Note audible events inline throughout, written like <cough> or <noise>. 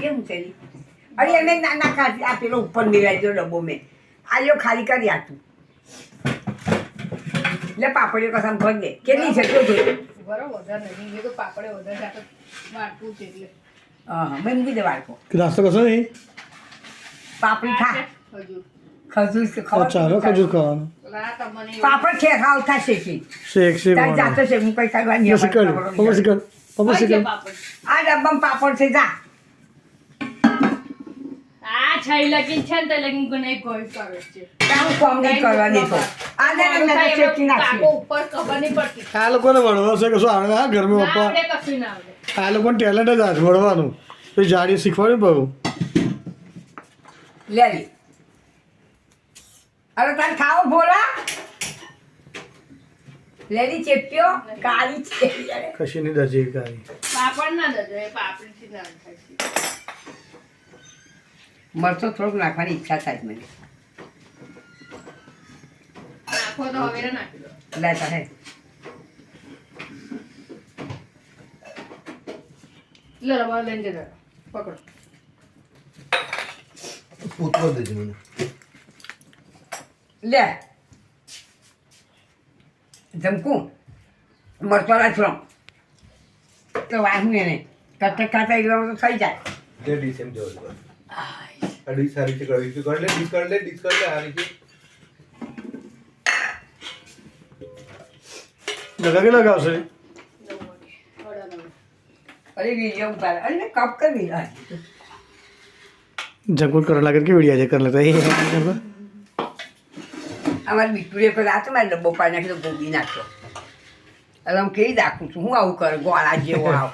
કેમ કરી અરે એને નાના કાઢી આ પેલો ઉપર મિલાઈ ડબ્બો મેં. આલ્યો ખાલી કરી આટલું એટલે પાપડીઓ કસમ ખોલ દે કેટલી છે વધારે છે છે દે નાસ્તો કરશો નહીં? પાપડી ખા. ખજૂર. છે ચાલો ખજૂર ખાવાનું. પાપડ છે ખાવ થશે શેકી. શેક શેક તારી જાતો છે હું કઈ કરવા નહીં. પપ્પા શીખર પપ્પા આ ડબ્બામાં પાપડ છે જા. આ છઈ લગીન છે ને તે લગીન કોને કોઈ કરે છે. તારું કોમ નહીં કરવા દેતો આ ને ને મેં તો શેકી નાખી ઉપર ખબર નહીં પડતી. આ લોકોને વળવા છે કશું આવે હા ઘરમાં પપ્પા? આવડે કશું ના આવડે. આ લોકોને ટેલેન્ટ જ આજ વળવાનું તો જાડી શીખવાડ્યું પડ્યું લે લે. અરે તાર ખાઓ ભોળા? લેલી ચેપ્યો કાળી છે યાર. કશી ની દજી કાળી. પાપડ ના દજો એ પાપડીથી ના થાય. છે મરચો થોડુંક નાખવાની ઈચ્છા થાય મને. નાખો તો હવે નાખી દો. લે તારે લે રવા લઈને જજો. પકડો. પૂતળો દેજો મને. લે. જમકું. મરચો રાખો તો વાહું એને કટક ખાતા એકદમ તો થઈ જાય. તે ડીશ એમ જવો છે આ ડીશ સારી છે કડવી છે. કર લે ડીશ કર લે ડીશ કર લે સારી છે. લગા કે લગાવશે? અરે વીડિયો ઉતારે અરે કપ કરી લા જંકુટ કરવા લાગે કે વિડિયા જે કરી લેતા. એ અમારે બીટુરે પર રાત મારે ડબ્બો પાડી નાખ્યો તો ગોબી નાખ્યો એટલે હું કેવી રાખું છું? હું આવું કરું? ગોળા જેવો આવ.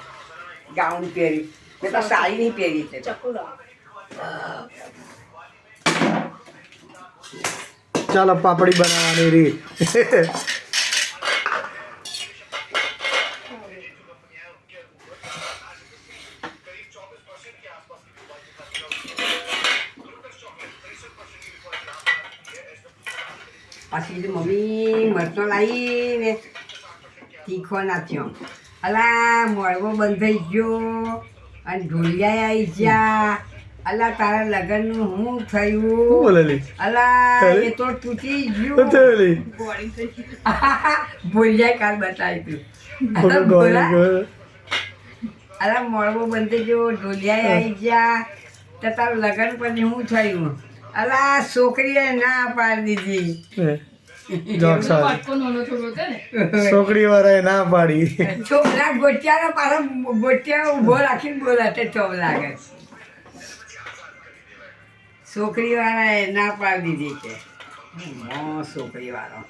ગાઉન પહેરી મેં તો સાડી નહીં પહેરી છે. ચકુડો ચાલો પાપડી બનાવવાની રીત. પછી મમ્મી મરચો લાવીને તીખો નાખ્યો. અલા મળવો બંધ થઈ ગયો. અને ઢોલિયા આવી ગયા. અલા તારા લગનનું હું થયું? બોલેલી? અલા અરે. એ તો તૂટી ગયું. ગોળી થઈ <laughs> કાલ બતાવી તું. અરે મળવો બંધ જો ઢોલિયા આવી ગયા. તો તારું લગ્ન પછી હું થયું. અલા છોકરીએ ના પાડી દીધી. છોકરી વાળા ના? પાડી. છોકરા ગોટિયા પાછો ગોટિયા ઊભો રાખીને બોલાતે ચોવ લાગે છોકરી વાળાએ ના પાડી દીધી છે. છોકરી વાળો